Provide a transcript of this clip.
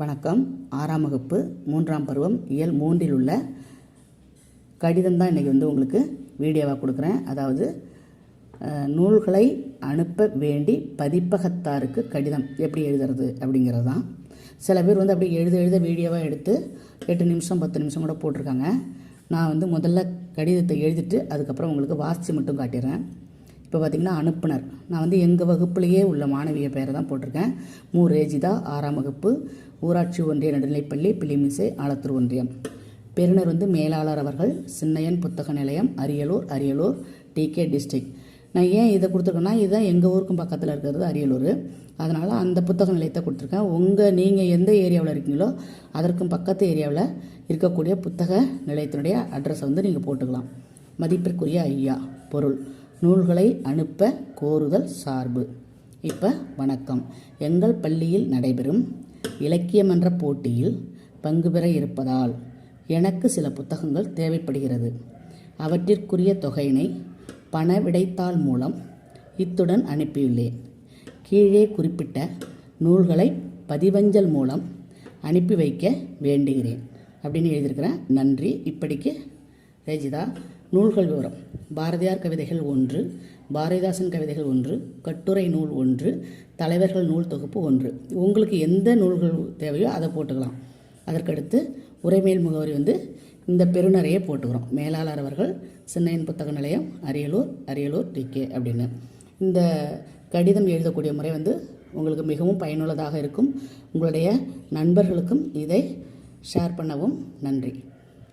வணக்கம். ஆறாம் வகுப்பு மூன்றாம் பருவம் இயல் மூன்றில் உள்ள கடிதம் தான் இன்றைக்கி வந்து உங்களுக்கு வீடியோவாக கொடுக்குறேன். அதாவது நூல்களை அனுப்ப வேண்டி பதிப்பகத்தாருக்கு கடிதம் எப்படி எழுதுறது அப்படிங்கிறது தான். சில பேர் வந்து அப்படியே எழுத எழுத வீடியோவாக எடுத்து எட்டு நிமிஷம் பத்து நிமிஷம் கூட போட்டிருக்காங்க. நான் வந்து முதல்ல கடிதத்தை எழுதிட்டு அதுக்கப்புறம் உங்களுக்கு வாசித்து மட்டும் காட்டிடுறேன். இப்போ பார்த்தீங்கன்னா அனுப்புனர். நான் வந்து எங்கள் வகுப்புலேயே உள்ள மாணவிய பெயரை தான் போட்டிருக்கேன். மு. ரேஜிதா ஆறாம் வகுப்பு ஊராட்சி ஒன்றிய நடுநிலைப்பள்ளி பிலிமிசை ஆலத்தூர் ஒன்றியம். பெருநர் வந்து மேலாளர் அவர்கள் சின்னையன் புத்தக நிலையம் அரியலூர் அரியலூர் டிகே டிஸ்ட்ரிக்ட் நான் ஏன் இதை கொடுத்துருக்கேன்னா இதுதான் எங்கள் ஊருக்கும் பக்கத்தில் இருக்கிறது அரியலூர். அதனால் அந்த புத்தக நிலையத்தை கொடுத்துருக்கேன். உங்கள் நீங்கள் எந்த ஏரியாவில் இருக்கீங்களோ அதற்கும் பக்கத்து ஏரியாவில் இருக்கக்கூடிய புத்தக நிலையத்தினுடைய அட்ரஸை வந்து நீங்கள் போட்டுக்கலாம். மதிப்பிற்குரிய ஐயா பொருள். நூல்களை அனுப்ப கோருதல் சார்பு. இப்போ வணக்கம். எங்கள் பள்ளியில் நடைபெறும் இலக்கியமன்ற போட்டியில் பங்கு பெற இருப்பதால் எனக்கு சில புத்தகங்கள் தேவைப்படுகிறது. அவற்றிற்குரிய தொகையினை பண விடைத்தாள் மூலம் இத்துடன் அனுப்பியுள்ளேன். கீழே குறிப்பிட்ட நூல்களை பதிவஞ்சல் மூலம் அனுப்பி வைக்க வேண்டுகிறேன். அப்படின்னு எழுதியிருக்கிறேன் நன்றி. இப்படிக்கு ரஜிதா நூல்கள் விவரம். பாரதியார் கவிதைகள் ஒன்று பாரதிதாசன் கவிதைகள் ஒன்று கட்டுரை நூல் ஒன்று தலைவர்கள் நூல் தொகுப்பு ஒன்று. உங்களுக்கு எந்த நூல்கள் தேவையோ அதை போட்டுக்கலாம். அதற்கடுத்து உரைமேல் முகவரி வந்து இந்த பெருநரையே போட்டுக்கிறோம். மேலாளர் அவர்கள் சின்னையன் புத்தக நிலையம் அரியலூர் அரியலூர் டிகே அப்படின்னு. இந்த கடிதம் எழுதக்கூடிய முறை வந்து உங்களுக்கு மிகவும் பயனுள்ளதாக இருக்கும். உங்களுடைய நண்பர்களுக்கும் இதை ஷேர் பண்ணவும் நன்றி.